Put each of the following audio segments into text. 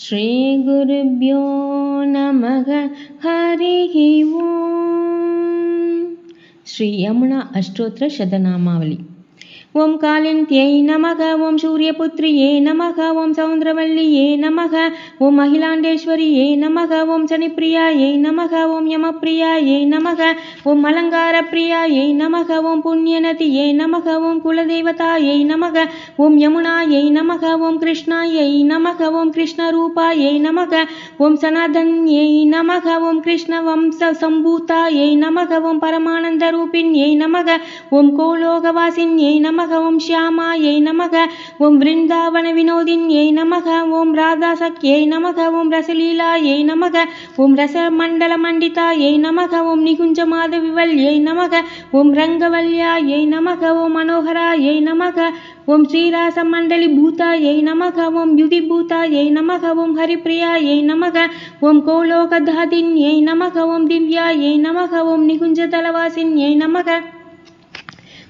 श्रीगुरुभ्यो नमः हरिः ओ श्रीयमुना अष्टोत्तरशतनामावलि ஓம் காலிந்தியை நமக ஓம் சூரியபுத்ரியே நமக ஓம் சவுந்தரவல்லியே நமக ஓம் மகிலாண்டேஸ்வரியே நமக ஓம் சனிப்பிரியாயை நமக ஓம் யமப்பிரியாயை நமக ஓம் அலங்கார பிரியாயை நமக ஓம் புண்ணியநதியை நமக ஓம் குலதெய்வதாயை நமக ஓம் யமுனாயை நமக ஓம் கிருஷ்ணாயை நமக ஓம் கிருஷ்ணரூபாயை நமக ஓம் சனாதன்யை நமக ஓம் கிருஷ்ண வம்ச சம்பூதாயை நமக ஓம் பரமானந்த ரூபின்யை நமக ஓம் கோலோகவாசின்யை நமக நமக ஓம் ஷியாமா யை நமக ஓம் விருந்தாவன வினோதின் யை நமக ஓம் ராதாசக் யை நமக ஓம் ரசலீலா யை நமக ஓம் ரச மண்டல மண்டிதா யை நமக ஓம் நிகுஞ்ச மாதவிவல் யை நமக ஓம் ரங்கவல்யா யை நமக ஓம் மனோகரா யை நமக ஓம் ஸ்ரீராசமண்டலி பூதா யை நமக ஓம் யுதி பூதா யை நமக ஓம் ஹரிப்பிரியா யை நமக ஓம் கோலோகதாதின் யை நமக ஓம் திவ்யா யை நமக ஓம் நிகுஞ்சதலவாசின் யை நமக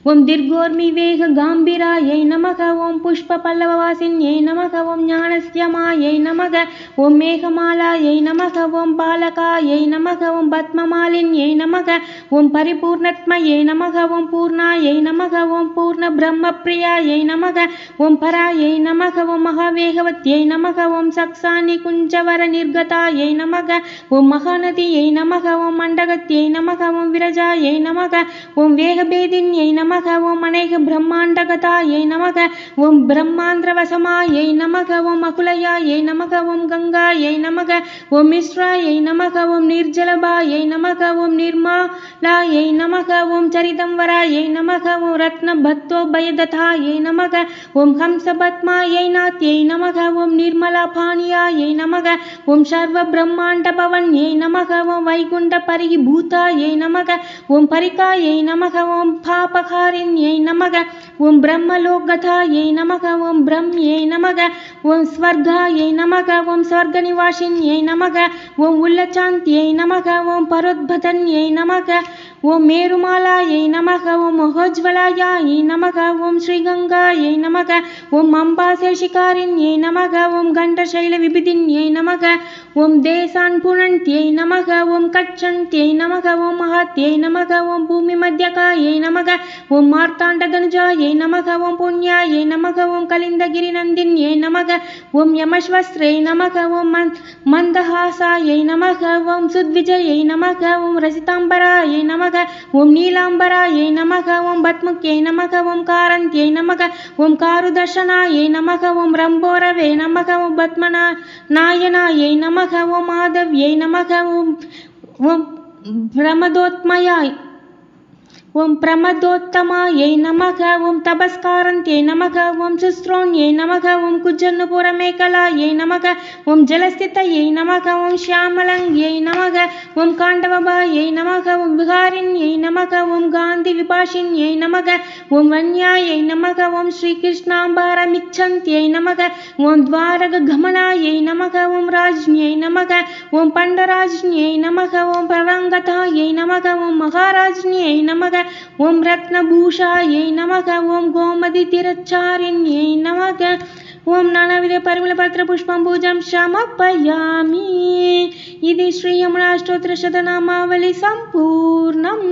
ఓం దీర్ఘోర్మివేగ గాంభీరాయై నమః ఓం పుష్ప పల్లవవాసిన్యై నమః ఓం జ్ఞానశ్యమాయై నమః ఓం మేఘమాలాయై నమః ఓం బాలకాయై నమః ఓం పద్మమాలిన్యై నమః ఓం పరిపూర్ణత్మయై నమః ఓం పూర్ణాయై నమః ఓం పూర్ణ బ్రహ్మప్రియాయై నమః ఓం పరాయై నమః ఓం మహావేగవత్యై నమః ఓం సక్సాని குஞ்சவர நிர்கதாயை நமக ஓம் மகாநதியை நமக ஓம் மண்டகத்தியை நமக ஓம் விரஜாயை நமக ஓம் வேகபேதின்யை நமக நமக ஓம் அநேக பிரம்மாண்டகதாயை நமக ஓம் பிரம்மாந்திரவசமாயை நமக ஓம் அகுலயாயை நமக ஓம் கங்காயை நமக ஓம் மிஸ்ராயை நமக ஓம் நிர்ஜலபாயை நமக ஓம் நிர்மாலாயை நமக ஓம் சரிதம்வராயை நமக ஓம் ரத்னபத்தோபயததாயை நமக ஓம் ஹம்சபத்மாயை நாத்யை நமக ஓம் நிர்மலாபாணியாயை நமக ஓம் சர்வ பிரம்மாண்ட பவன்யை நமக ஓம் வைகுண்ட பரிகிபூதாயை நமக ஓம் பரிகாயை நமக ஓம் பாபகா ஓம்காரிண்யை நமக ஓம் பிரம்மலோகதாயை நமக ஓம் பிரம்யை நமக ஓம் ஸ்வர்காயை நமக ஓம் ஸ்வர்க நிவாசின்யை நமக ஓம் உல்லசாந்தியை நமக ஓம் பரோத்பதன்யை நமக ஓம் மேருமாலாயை நமக ஓம் மொகோஜ்வலாயாயை நமக ஓம் ஸ்ரீகங்காயை நமக ஓம் அம்பா சேஷிகாரின்யை நமக ஓம் கண்டசைல விபிதின்யை நமக ஓம் தேசான் புனந்தியை நமக ஓம் கச்சந்தியை நமக ஓம் மகாத்தியை நமக ஓம் பூமி மத்தியகாயை நமக ஓம் மார்த்தாண்டதனுஜாயை நமக ஓம் புண்ணியாயை நமக ஓம் கலிந்தகிரி நந்தின்யை நமக ஓம் யமஸ்வஸ்ரே நமக ஓம் மந்தஹாசாயை நமக ஓம் சுத்விஜயை நமக ஓம் ரசிதாம்பராயை நமக நமக. ஓம் நீலாம்பராயை நமக. ஓம் பத்முக்கியை நமக. ஓம் காரந்தியை நமக. ஓம் காருதர்ஷனாயை நமக. ஓம் ரம்போரவே நமக. ஓம் பத்மனா நாயனாயை நமக. ஓம் மாதவ்யை நமக. ஓம் ஓம் பிரமதோத்மயாய் ஓம் பிரமதோத்தமாயை நமக ஓம் தபஸ்காரந்தியை நமக ஓம் சுஸ்ரோன்யை நமக ஓம் குஜன்னுபுரமேகலாயை நமக ஓம் ஜலஸ்திதையை நமக ஓம் ஷியாமலங்யை நமக ஓம் காண்டவபாயை நமக ஓம் விகாரிண்யை நமக ஓம் காந்தி விபாஷின்யை நமக ஓம் வன்யாயை நமக ஓம் ஸ்ரீகிருஷ்ணாம்பாரமிச்சந்தியை நமக ஓம் துவாரக கமனாயை நமக ஓம் ராஜ்ஞை நமக ஓம் பண்டராஜ்ஞை நமக ஓம் பரங்கதாயை நமக ஓம் மகாராஜ்ஞை நமக ॐ महाराज्ञ्यै नमः ॐ रत्नभूषायै नमः ॐ गोमतितिरच्चारिण्यै नमः ॐ नानाविधपरिमलपत्रपुष्पं पूजां समर्पयामि इति श्रीयमुनाष्टोत्तरशतनामावली सम्पूर्णम्